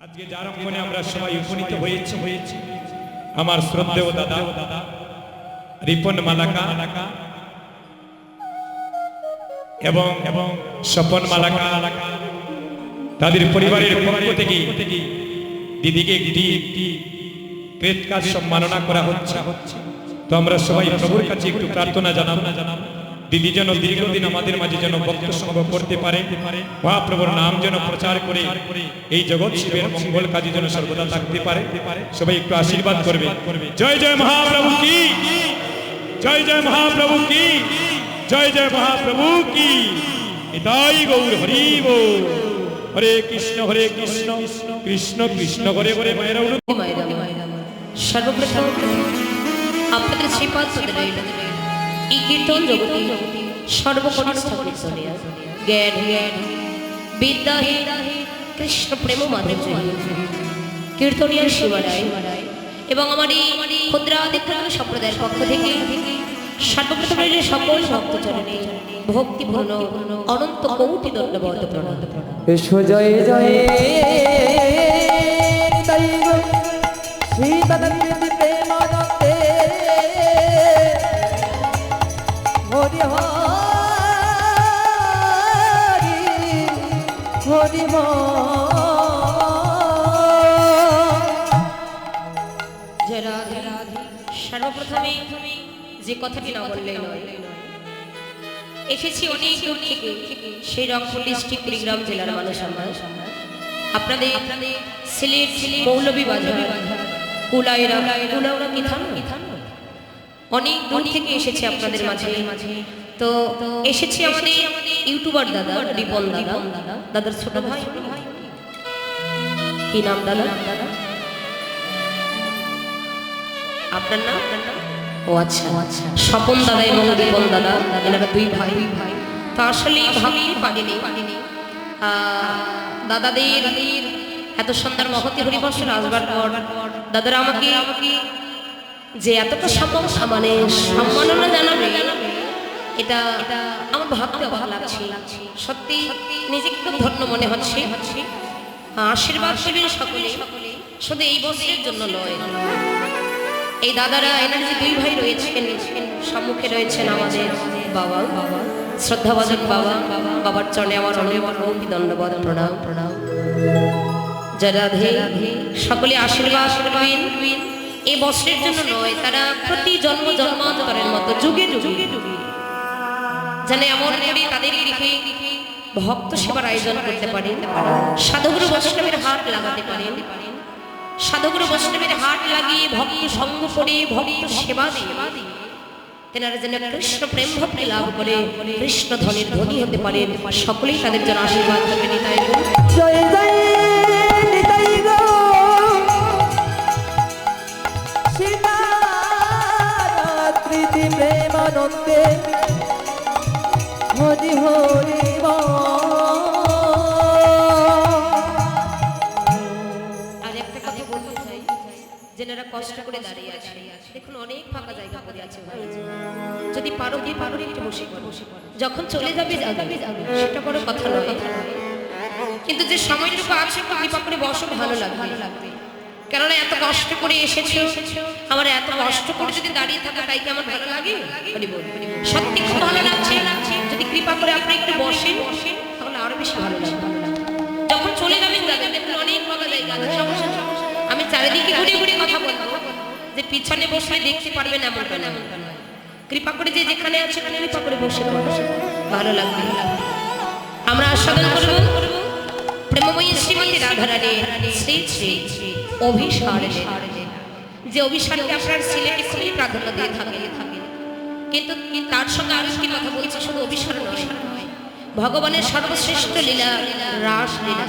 আজকে যার অঙ্গনে আমরা সবাই উপনীত হয়েছি হয়েছি আমার শ্রদ্ধেয় দাদা দাদা রিপন মালাকা এবং এবং স্বপন মালাকা, তাদের পরিবারের পক্ষ থেকে দিদিকে একটি একটি পেট কাজ সম্মাননা করা হচ্ছে। হচ্ছে তো আমরা সবাই প্রভুর কাছে একটু প্রার্থনা জানাব না জানাব। দিদি যেন দীর্ঘদিন আমাদের মাঝে যেন ভক্ত সঙ্গ করতে পারে, মহাপ্রভুর নাম যেন প্রচার করে, এই জগৎ শিবের মঙ্গল কাজে যেন সর্বদা থাকতে পারে। সবাই একটু আশীর্বাদ করবে। জয় জয় মহাপ্রভু কি? জয় জয় মহাপ্রভু কি? জয় জয় মহাপ্রভু কি? এটাই গৌর হরি। হরে কৃষ্ণ হরে কৃষ্ণ। কৃষ্ণ কৃষ্ণ, হরে হরে, মায়ের সর্বপ্রথম আপনাদের শ্রীপাদ এই কীর্তন জগতে সর্বকনিষ্ঠ কীর্তনিয়া জ্ঞান জ্ঞান কৃষ্ণ প্রেম এবং আমার এই ক্ষুদ্রাধিকার সম্প্রদায়ের পক্ষ থেকে সর্বপ্রথম সকল ভক্তি ভক্তিপূর্ণ অনন্ত কৌটি দণ্ডবত এসো জয় জয় শ্রী হরি হরি হরি সর্বপ্রথমে যে কথাটি না বললে নয় এসেছি অনেক দূর থেকে সেই রংপুর ডিস্ট্রিক্ট কুড়িগ্রাম জেলার মানুষ আমরা। আপনাদের আপনাদের সিলেট মৌলভী বাজার কুলাইরা কুলাউরা মিথান অনেক দূর থেকে এসেছে আপনাদের মাঝে। তো এসেছি আমাদের ইউটিউবার দাদা রিপন দাদা। দাদার ছোট ভাই। কি নাম দাদা? আপনার নাম? ও আচ্ছা। আচ্ছা। স্বপন দাদা এবং রিপন দাদা এনারা দুই ভাই। ভাই। তো আসলে ভাবতেই পারিনি। দাদাদের এত সুন্দর মহতি হরিবর্ষণ আসবার পর দাদারা আমাকে আমাকে যে এতটা সম্মান মানে সম্মাননা জানাবে। এটা আমার ভাবতে অবাক লাগছে। সত্যি নিজেকে খুব ধন্য মনে হচ্ছে। আশীর্বাদ করবেন সকলে শুধু এই বছরের জন্য নয়। এই দাদারা এনার যে দুই ভাই রয়েছেন, সম্মুখে রয়েছেন আমাদের বাবা। বাবা শ্রদ্ধাভাজন বাবা, বাবার চরণে আমার অনেক অনেক ধন্যবাদ, প্রণাম। প্রণাম জয় রাধে। সকলে আশীর্বাদ করবেন এই বছরের জন্য নয়, তারা প্রতি জন্ম জন্মান্তরের মতো, যুগে যুগে। যেন এমন করে তাদের গৃহে ভক্ত সেবার আয়োজন করতে পারেন, সাধুগুরু বৈষ্ণবের হাত লাগাতে পারেন। সাধুগুরু বৈষ্ণবের হাট লাগিয়ে ভক্ত সঙ্গ করে ভক্ত সেবা তেনারা যেন কৃষ্ণ প্রেম ভক্তি লাভ করে, কৃষ্ণ ধনের ধনী হতে পারেন। সকলেই তাদের জন্য আশীর্বাদ করবেন তাই প্রেমানন্দে হরি হরি কষ্ট করে দাঁড়িয়ে আছে, দেখুন অনেক ফাঁকা জায়গা পড়ে আছে যদি পারো কি পারো একটু বসে বসে। যখন চলে যাবে কথা নয়। কিন্তু যে সময়টুকু আছে কৃপা করে বসো, ভালো লাগবে। কেননা এত কষ্ট করে এসেছ? আমার এত কষ্ট করে যদি দাঁড়িয়ে থাকো তাই কি আমার ভালো লাগে? বল, হরি সত্যি খুব ভালো লাগছে। যদি কৃপা করে আপনি একটু বসেন তাহলে আরও বেশি ভালো লাগবে। যখন চলে যাবেন অনেক ফাঁকা জায়গা সমস্যা আমি চারিদিকে ঘুরে ঘুরে কথা বলব। যে পিছনে বসলে দেখতে পারবেন এমনটা না এমনটা কৃপা করে যে যেখানে আছে কৃপা করে বসে। ভালো লাগবে। আমরা আস্বাদন করব। প্রেমময়ী শ্রীমতী রাধারানী শ্রী শ্রী শ্রী। অভিসারে যে অভিসারকে আপনার সিলেটে খুবই প্রাধান্য দিয়ে থাকে কিন্তু তার সঙ্গে আরও একটি কথা বলছি, শুধু অভিসার নয়। ভগবানের সর্বশ্রেষ্ঠ লীলা রাস লীলা।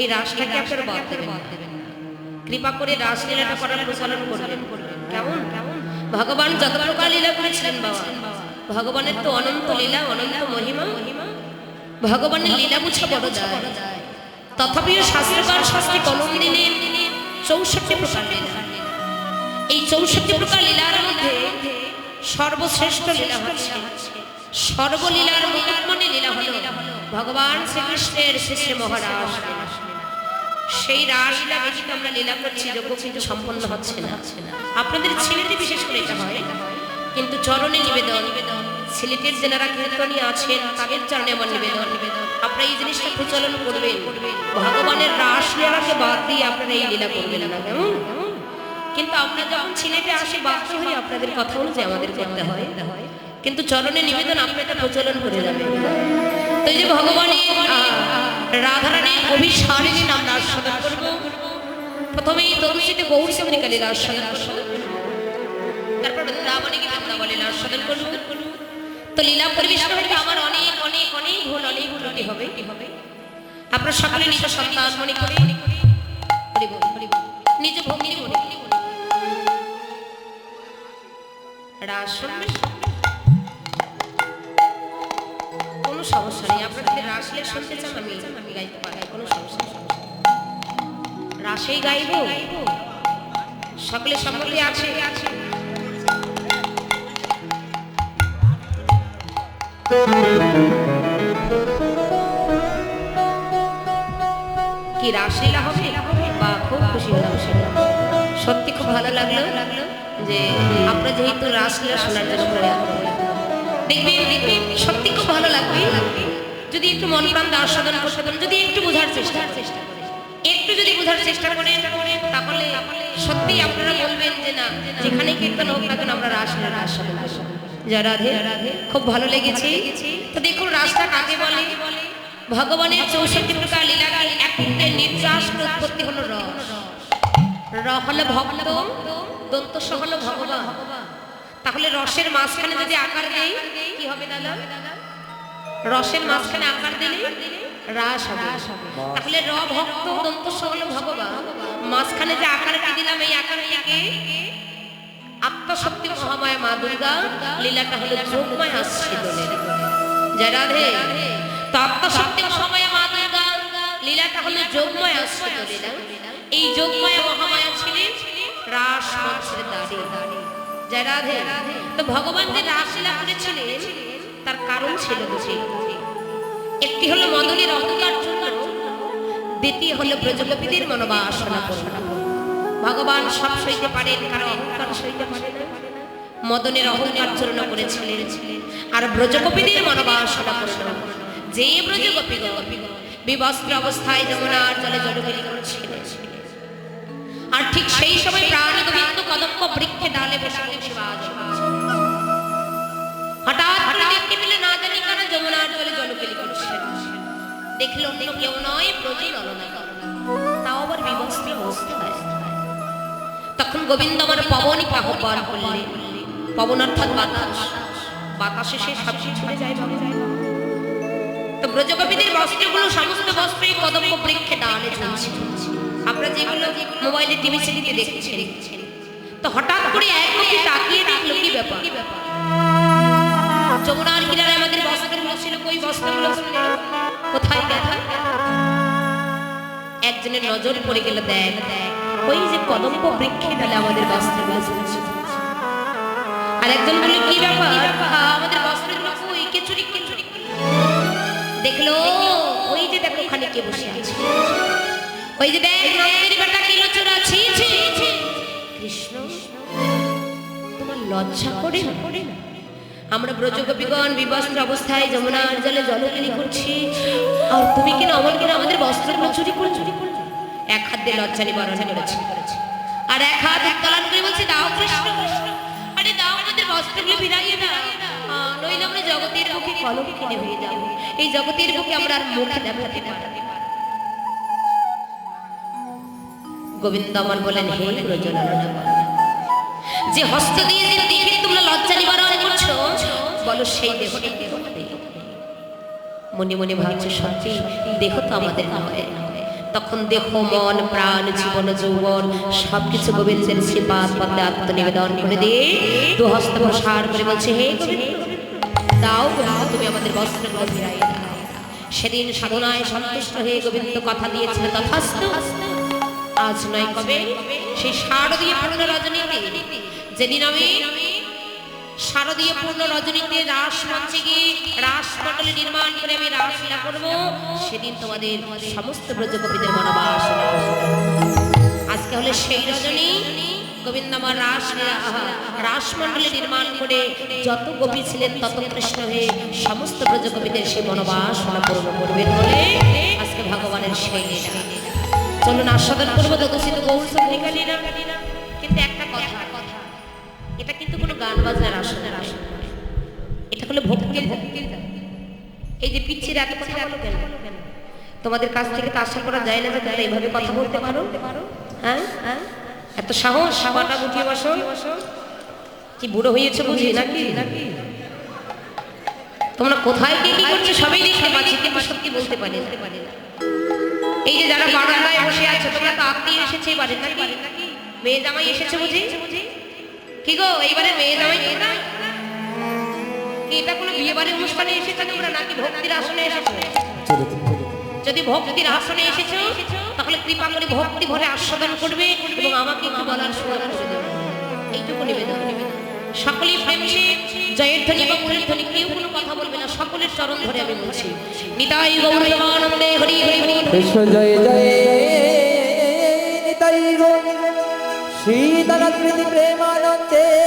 এই রাসটাকে আপনার বাদ দেবেন কৃপা করে রাসলীলাটা করার প্রচলন করবেন। কেমন? ভগবান যত প্রকার লীলা করেছিলেন বাবা। ভগবানের তো অনন্ত লীলা, অনন্ত মহিমা। ভগবানের লীলা বুঝা বড় যায়। তথাপিও শাস্ত্রকার শাস্ত্রে কলম দিলেন চৌষট্টি প্রকার লীলা এই চৌষট্টি প্রকার লীলার মধ্যে সর্বশ্রেষ্ঠ লীলা হচ্ছে সর্বলীলার মনে লীলা হলো ভগবান শ্রীকৃষ্ণের শ্রী মহারাজ। সেই রাসলীলা ব্যতীত আমরা লীলা করছি যোগ্য কিন্তু সম্পন্ন হচ্ছে না আপনাদের ছেলেটি বিশেষ করে এটা হয়, কিন্তু চরণে নিবেদন নিবেদন সিলেটের জেনারা কীর্তনী আছেন তাদের চরণে আমার নিবেদন। আপনারা এই জিনিসটা প্রচলন করবেন। ভগবানের রাস রাসলীলাকে বাদ দিয়ে আপনারা এই লীলা করবেন না, কেমন? কিন্তু আমরা যখন সিলেটে আসে, বাধ্য হয়ে আপনাদের কথা অনুযায়ী আমাদের করতে হয়। কিন্তু চরণে নিবেদন আপনি এটা প্রচলন করে যাবেন। তো এই যে ভগবানের রাধারানীর অভিসারিণী নাম আস্বাদন করব। প্রথমেই তরুষিতে গৌর সেমনিকালীর আস্বাদন করব। তারপর বৃন্দাবনে গিয়ে বৃন্দাবনের আস্বাদন করব। তো লীলা পরিবেশন হলে আমার অনেক অনেক অনেক ভুল, অনেক ত্রুটি হবে। কি হবে আপনার সকলে নিজ সন্তান মনে করে। নিজ ভগ্নি মনে করে রাস কোনো সমস্যা নেই। আপনারা যদি রাসলে শুনতে চান, আমি আমি গাইতে পারি। কোনো সমস্যা রাসেই গাইব। সকলে সম্মতি আছে? কি রাসলীলা হবে? বা খুব খুশি হলাম সেটা। সত্যি খুব ভালো লাগল যে আমরা যেহেতু রাসলীলা শোনার জন্য দেখবেন দেখবেন সত্যি খুব ভালো লাগবে। যদি একটু মন প্রাণ আস্বাদন প্রসাদন যদি একটু বোঝার চেষ্টা চেষ্টা একটু যদি বোঝার চেষ্টা করেন, তাহলে সত্যি আপনারা বলবেন যে না যেখানে কীর্তন হোক না আমরা রাসলীলা আস্বাদন করব। রাধে। খুব ভালো লেগেছে। তো দেখুন রাসটা কাকে বলে? ভগবানের চৌষট্টি প্রকার লীলা একটা নির্যাস উৎপত্তি হলো রস। র হলো ভক্ত, দন্ত হলো ভগবান। তাহলে রসের মাঝখানে যদি আকার দেই, কি হবে দাদা? রসের মাঝখানে আকার দিলে রাস হবে। তাহলে র ভক্ত, দন্ত হলো ভগবান। মাঝখানে যে আকারটি দিলাম, এই আকার থেকে আত্মশক্তি মহামায়া মা দুর্গা, লীলাটা হলো যোগময় দোলে জয় রাধে। তো আত্মশক্তি মহামায়া মা দুর্গা, লীলাটা হলো যোগময় দোলে এই যোগময় মহামায়া ছিলেন রাস মঞ্চের দাঁড়ি জয় রাধে। তো ভগবান যে রাসলীলা করেছিলেন, তার কারণ ছিল বুঝি? একটি হলো মদনের অহংকার জন্য দ্বিতীয় হলো ব্রজগোপীদের মনোবাসনা করুন। ভগবান সব সইতে পারেন কারও অহংকার সইতে পারে মদনের অহংকার চূর্ণ করেছিলেন। আর ব্রজগোপীদের মনোবাসনা করল যে ব্রজগোপী বিবস্ত্র অবস্থায় যমুনার জলে জলগিরি করছিলেন। আর ঠিক সেই সময় প্রাণ গোবিন্দ কদম্ব বৃক্ষে ডালে বসে বসে হঠাৎ করে না জানি কেন যমুনার জলে জলকেলি করছে দেখল কেউ নয় প্রজি ললনা তাও আবার বিবস্ত্র অবস্থায়। তখন গোবিন্দ আমার পবন আহ্বান করলেন। পবন অর্থাৎ বাতাস। বাতাসে সে সবজি ছুটে যায় তো ব্রজকবিদের বস্ত্রগুলো, সমস্ত বস্ত্রই কদম্ব বৃক্ষে ডালে ঝুলছে। আমরা যেগুলো মোবাইলে টিভি সিরিতে দেখছি তো হঠাৎ করে এক লোকে তাকিয়ে দেখল কি ব্যাপার? যমুনার কিনারে আমাদের বস্ত্রগুলো ছিল কই? বস্ত্রগুলো? কোথায় গেল? একজনের নজর পড়ে গেল দেখ। ওই যে কদম্ব বৃক্ষে ডালে আমাদের বস্ত্রগুলো ঝুলছে আর একজন বলল কি ব্যাপার? আ, আমাদের বস্ত্রগুলো কই? কেচুরি কেচুরি দেখল ওই যে দেখো ওখানে কে বসে আছে। ওই যে দেখ নন্দের বেটা কিলো চোরা ছি ছি। কৃষ্ণ তোমার লজ্জা করে না? আমরা ব্রজগোপীগণ বিবস্ত্র অবস্থায় যমুনার জলে জলকেলি করছি। আর তুমি কিনা অমল কিনা আমাদের বস্ত্রগুলো চুরি করে চুরি করে এক হাত দিয়ে লজ্জা নিবারণ করেছি। আর এক হাত উত্তোলন করে বলছি দাও কৃষ্ণ। আরে দাও আমাদের বস্ত্রগুলো ফিরাইয়ে আহ, নইলে আমরা জগতের মুখে কলম কিনে হয়ে যাব। এই জগতের মুখে আমরা আর মুখে দেখাতে পারব না। গোবিন্দ আমার বলেন হে ব্রজলালনা যে হস্ত দিয়ে যে দেখে তোমরা লজ্জা নিবারণ করছ বলো সেই দেহটা মনে মনে ভাবছে সত্যি দেহ তো আমাদের নয়। তখন দেহ, মন, প্রাণ, জীবন, যৌবন, সবকিছু গোবিন্দের শ্রীপাদ পদ্মে আত্মনিবেদন করে দিয়ে দু হস্ত প্রসার করে বলছে, হে দাও তুমি আমাদের বস্ত্রগুলো ফিরাই সেদিন সাধনায় সন্তুষ্ট হয়ে গোবিন্দ কথা দিয়েছিল, তথাস্তু, আজ নয় কবে? সেই শারদীয় পূর্ণ রজনীতে। যেদিন আমি শারদীয় পূর্ণ রজনীতে রাস মঞ্চে গিয়ে রাস মণ্ডলী নির্মাণ করে আমি রাসলীলা করব। সেদিন তোমাদের সমস্ত ব্রজকবিদের মনোবাস আজকে হলে সেই রজনী। গোবিন্দ আমার রাস রাসমণ্ডলী নির্মাণ করে যত গোপী ছিলেন, তত কৃষ্ণ হয়ে সমস্ত ব্রজকবিদের সেই মনোবাস পূর্ণ করবেন বলে আজকে ভগবানের সেই লীলা। চলুন আস্বাদন করব দোষিত গৌর সন্ধিকা লীলা কিন্তু একটা কথা। কিন্তু কোনো গান বাজনার আসনের আসন এটা হলো ভক্তির এই যে পিচ্ছির এত কথা বলো কেন? তোমাদের কাছ থেকে তো আশা করা যায় না যে তোমরা এইভাবে কথা বলতে পারো। হ্যাঁ? এত সাহস সাবাটা গুটিয়ে বসো। কি বুড়ো হয়েছে বুঝি নাকি? নাকি তোমরা কোথায় কি কি করছ সবই দেখতে পাচ্ছি, কিন্তু সত্যি বলতে পারি না। এই যে যারা বারান্দায় বসে আছে, তোমরা তো আত্মীয় এসেছে এবারে নাকি? মেয়ে জামাই এসেছে বুঝি? কি গো, এইবারে মেয়ে জামাই কি এটা কোনো বিয়ে বাড়ির অনুষ্ঠানে এসেছ তোমরা, নাকি ভক্তির আসনে এসেছ? যদি ভক্তির আসনে এসেছ, তাহলে কৃপা করে ভক্তি ভরে আস্বাদন করবে এবং আমাকে একটু বলার সুযোগ দেবে। এইটুকু নিবেদন। সকলেই প্রেমসে, জয়ের ধ্বনি বা মূলের ধ্বনি, কেউ কোনো কথা বলবে না, সকলের চরণ ধরে আমি বলছি। নিতাই গৌরবানন্দে হরি হরি হরি। কৃষ্ণ জয় জয়, নিতাই গো শ্রীতরাকৃতি প্রেমানন্দে